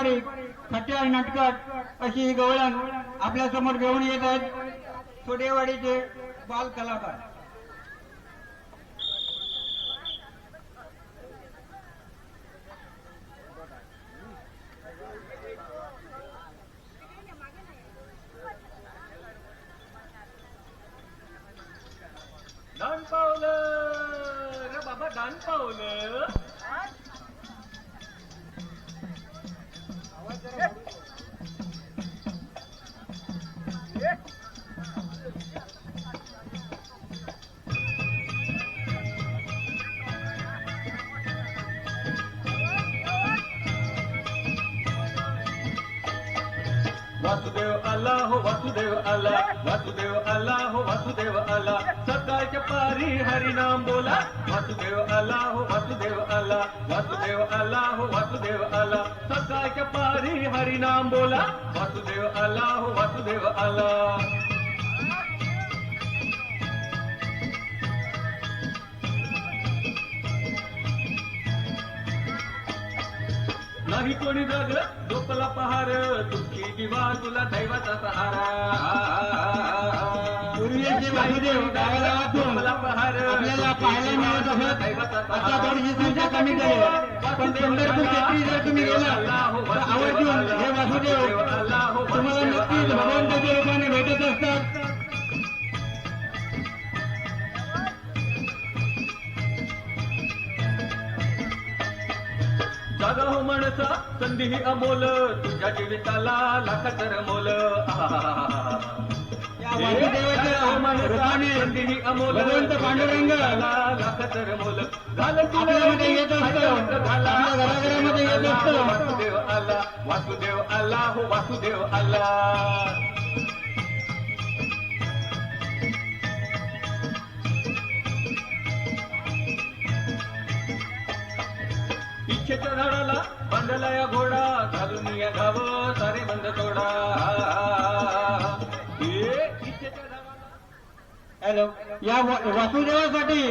पारंपरिक थट्टे आणि नाटकात अशी ही गवळण आपल्यासमोर घेऊन येत आहेत सोडेवाडीचे बाल कलाकार. दान पावलं. रे बाबा दान पावलं. वासुदेव आला हो वासुदेव आला वासुदेव आला हो वासुदेव आला सकाळच्या पारी हरिनाम बोला। वासुदेव आला हो वासुदेव आला वासुदेव आला हो वासुदेव आला सकाळच्या पारी हरिनाम बोला। वासुदेव आला हो वासुदेव आला नाही कोणी जग झोपला पहार. तुमची दिवा तुला दैवाचा सहारा. पूर्वीचे वासुदेव गावागावातून झोपला पहार. आपल्याला पाहायला मिळत असत आता थोडीशी संख्या कमी झाली. पण पंढरपूर क्षेत्री जर तुम्ही गेला तर आवर्जून हे वासुदेव तुम्हाला नक्कीच भगवंताच्या रूपाने भेटत असतात. जागा हो माणसा संधी ही अमोल तुझ्या जीविताला लाख तर मोल. संधी ही अमोल भगवंत पांडुरंग लाख तर मोल. झालं तुला येत असतो. आपल्या घराघरामध्ये येत असतो. वासुदेव आला वासुदेव आला हो वासुदेव आला. इच्छेच्या झाडाला बांधला या घोडा घालून या गाव सारे बंद तोडा. हॅलो या वासुदेवासाठी